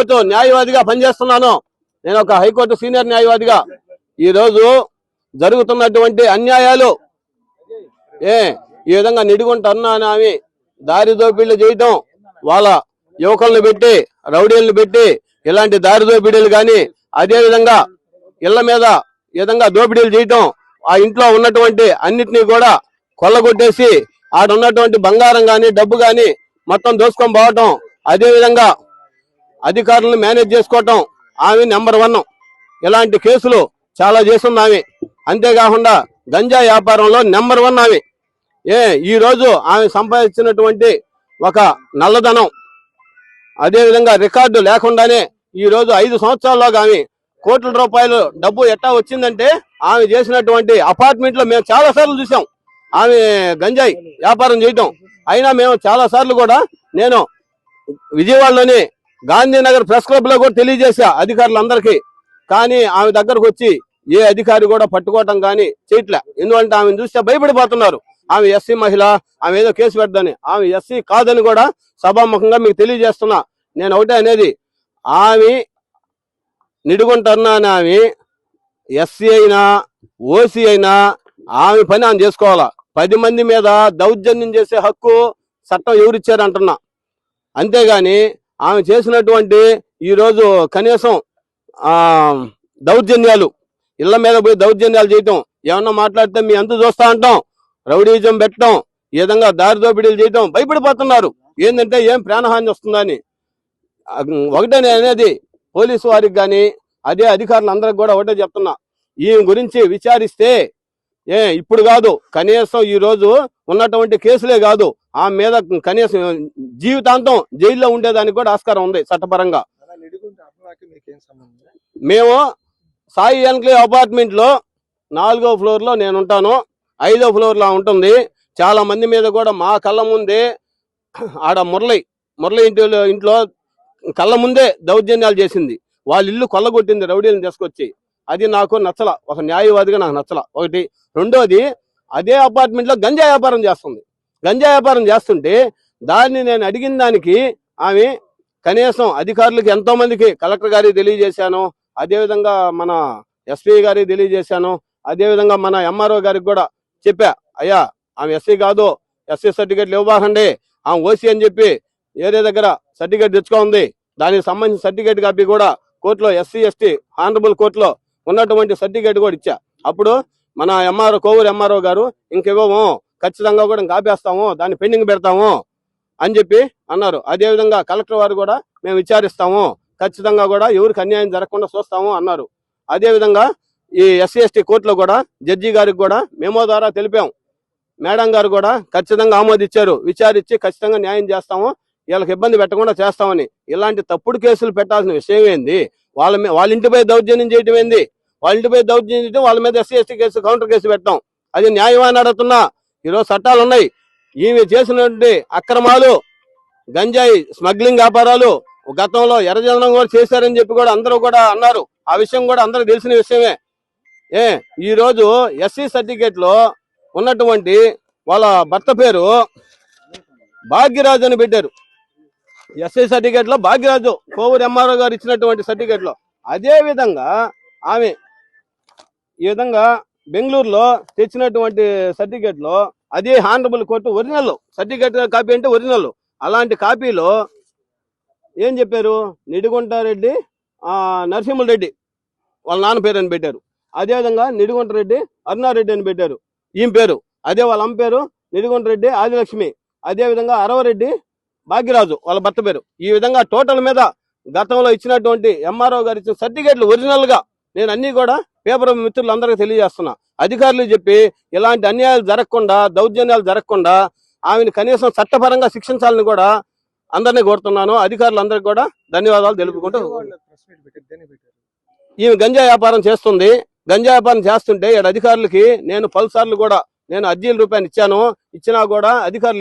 High court న్యాయవాదిగా పనిచేస్తున్నాను. నేను ఒక హైకోర్టు సీనియర్ న్యాయవాదిగా. ఈ రోజు జరుగుతున్నటువంటి అన్యాయాలు ఏ ఈ విధంగా నిడుకుంటున్నాను ఆమె దారి దోపిడీలు చేయటం వాళ్ళ యువకులను పెట్టి రౌడీలను పెట్టి ఇలాంటి దారి దోపిడీలు కానీ అదే విధంగా ఇళ్ళ మీద ఈ విధంగా దోపిడీలు చేయటం ఆ ఇంట్లో ఉన్నటువంటి అన్నిటినీ కూడా కొల్లగొట్టేసి ఆడ ఉన్నటువంటి బంగారం కానీ డబ్బు కానీ మొత్తం దోసుకొని పోవటం అదేవిధంగా అధికారులను మేనేజ్ చేసుకోవటం ఆమె నెంబర్ వన్. ఇలాంటి కేసులు చాలా చేస్తుంది ఆమె అంతేకాకుండా గంజా వ్యాపారంలో నెంబర్ వన్ ఆమె. ఏ ఈ రోజు ఆమె సంపాదించినటువంటి ఒక నల్లధనం. అదేవిధంగా రికార్డు లేకుండానే ఈ రోజు ఐదు సంవత్సరాల్లో ఆమె కోట్ల రూపాయలు డబ్బు ఎట్టా వచ్చిందంటే ఆమె చేసినటువంటి అపార్ట్మెంట్లో మేము చాలా సార్లు చూసాం ఆమె గంజాయి వ్యాపారం చేయటం. అయినా మేము చాలా సార్లు కూడా నేను విజయవాడలోని గాంధీనగర్ ప్రెస్ క్లబ్లో కూడా తెలియజేశా అధికారులందరికీ. కానీ ఆమె దగ్గరకు వచ్చి ఏ అధికారి కూడా పట్టుకోవటం కానీ చేయట్లే. ఎందుకంటే ఆమెను చూస్తే భయపడిపోతున్నారు. ఆమె ఎస్సీ మహిళ ఆమె ఏదో కేసు పెడదని. ఆమె ఎస్సీ కాదని కూడా సభాముఖంగా మీకు తెలియజేస్తున్నా. నేను ఒకటే అనేది ఆమె నిడుకుంటున్నాను ఆమె ఎస్సీ అయినా ఓసీ అయినా ఆమె పని ఆమె చేసుకోవాలా. పది మంది మీద దౌర్జన్యం చేసే హక్కు చట్టం ఎవరిచ్చారు అంటున్నా అంతేగాని ఆమె చేసినటువంటి ఈరోజు కనీసం దౌర్జన్యాలు ఇళ్ళ మీద పోయి దౌర్జన్యాలు చేయటం ఏమన్నా మాట్లాడితే మీ అంత చూస్తా అంటాం రౌడీజం పెట్టడం ఈ విధంగా దారి దోపిడీలు చేయటం భయపడిపోతున్నారు. ఏంటంటే ఏం ప్రాణహాని వస్తుందని. ఒకటే అనేది పోలీసు వారికి కానీ అదే అధికారులందరికి కూడా ఒకటే చెప్తున్నా. ఈ గురించి విచారిస్తే ఏ ఇప్పుడు కాదు. కనీసం ఈ రోజు ఉన్నటువంటి కేసులే కాదు. ఆ మీద కనీసం జీవితాంతం జైల్లో ఉండేదానికి కూడా ఆస్కారం ఉంది చట్టపరంగా. మేము సాయి ఎన్క్లే అపార్ట్మెంట్లో నాలుగో ఫ్లోర్లో నేను ఉంటాను ఐదో ఫ్లోర్లో ఉంటుంది. చాలా మంది మీద కూడా మా కళ్ళ ముందే ఆడ మురళి మురళి ఇంట్లో ఇంట్లో కళ్ళ ముందే దౌర్జన్యాలు చేసింది. వాళ్ళ ఇల్లు కొల్లగొట్టింది రౌడీలను తీసుకొచ్చి. అది నాకు నచ్చల. ఒక న్యాయవాదిగా నాకు నచ్చల. ఒకటి. రెండోది అదే అపార్ట్మెంట్లో గంజా వ్యాపారం చేస్తుంది. గంజా వ్యాపారం చేస్తుంటే దాన్ని నేను అడిగిన దానికి ఆమె కనీసం అధికారులకు ఎంతో మందికి కలెక్టర్ గారికి తెలియజేశాను. అదేవిధంగా మన ఎస్పీ గారికి తెలియజేశాను. అదేవిధంగా మన ఎంఆర్ఓ గారికి కూడా చెప్పా. అయ్యా ఆమె ఎస్సీ కాదు. ఎస్సీ సర్టిఫికేట్లు ఇవ్వబాకండి ఆమె ఓసీ అని చెప్పి ఏరియా దగ్గర సర్టిఫికేట్ తెచ్చుకోండి దానికి సంబంధించిన సర్టిఫికేట్ కాపీ కూడా కోర్టులో ఎస్సీ ఎస్టీ ఆనరబుల్ కోర్టులో ఉన్నటువంటి సర్టిఫికేట్ కూడా ఇచ్చా. అప్పుడు మన ఎంఆర్ఓ కోవూరు ఎంఆర్ఓ గారు ఇంకివ్వము ఖచ్చితంగా కూడా ఇంకా ఆపేస్తాము దాన్ని పెండింగ్ పెడతాము అని చెప్పి అన్నారు. అదేవిధంగా కలెక్టర్ వారు కూడా మేము విచారిస్తాము ఖచ్చితంగా కూడా ఎవరికి అన్యాయం జరగకుండా చూస్తాము అన్నారు. అదేవిధంగా ఈ ఎస్సీ ఎస్టీ కోర్టులో కూడా జడ్జి గారికి కూడా మేమో ద్వారా తెలిపాం. మేడం గారు కూడా ఖచ్చితంగా ఆమోదించారు విచారించి ఖచ్చితంగా న్యాయం చేస్తాము వీళ్ళకి ఇబ్బంది పెట్టకుండా చేస్తామని. ఇలాంటి తప్పుడు కేసులు పెట్టాల్సిన విషయం ఏంది? వాళ్ళ వాళ్ళ ఇంటిపై దౌర్జన్యం చేయటం ఏంది? వాళ్ళ ఇంటిపై దౌర్జన్యం చేయటం వాళ్ళ మీద SC ST case counter case పెట్టాం. అది న్యాయమని అడుగుతున్నా ఈరోజు చట్టాలు ఉన్నాయి. ఈమె చేసినటువంటి అక్రమాలు గంజాయి స్మగ్లింగ్ వ్యాపారాలు గతంలో ఎర్రజనం కూడా చేశారని చెప్పి కూడా అందరూ కూడా అన్నారు. ఆ విషయం కూడా అందరూ తెలిసిన విషయమే. ఏ ఈ రోజు ఎస్సీ సర్టిఫికేట్లో ఉన్నటువంటి వాళ్ళ భర్త పేరు భాగ్యరాజు అని పెట్టారు. ఎస్ఐ సర్టిఫికేట్లో భాగ్యరాజు కోవూరు ఎంఆర్ఓ గారు ఇచ్చినటువంటి సర్టిఫికేట్లో అదే విధంగా ఆమె ఈ విధంగా బెంగళూరులో తెచ్చినటువంటి సర్టిఫికేట్లో అదే honourable court original certificate copy అంటే ఒరిజినల్. అలాంటి కాపీలో ఏం చెప్పారు? నిడిగుంటారెడ్డి ఆ రెడ్డి వాళ్ళ నాన్న పేరు అని పెట్టారు. అదేవిధంగా నిడిగుంట రెడ్డి అరుణారెడ్డి అని పెట్టారు. ఈమె పేరు. అదే వాళ్ళ అమ్మ పేరు నిడిగుంట రెడ్డి ఆదిలక్ష్మి. అదే విధంగా అరవరెడ్డి భాగ్యరాజు వాళ్ళ భర్త పేరు. ఈ విధంగా టోటల్ మీద గతంలో ఇచ్చినటువంటి ఎంఆర్ఓ గారు ఇచ్చిన సర్టిఫికేట్లు ఒరిజినల్గా నేను అన్ని కూడా పేపర్ మిత్రులందరికీ తెలియజేస్తున్నా. అధికారులు చెప్పి ఇలాంటి అన్యాయాలు జరగకుండా దౌర్జన్యాలు జరగకుండా ఆమెను కనీసం చట్టపరంగా శిక్షించాలని కూడా అందరినీ కోరుతున్నాను. అధికారులందరికీ కూడా ధన్యవాదాలు తెలుపుకుంటూ ఈమె గంజా వ్యాపారం చేస్తుంది. గంజా వ్యాపారం చేస్తుంటే ఈడ అధికారులకి నేను పలుసార్లు కూడా నేను అర్జీల రూపాయలు ఇచ్చాను. ఇచ్చినా కూడా అధికారులు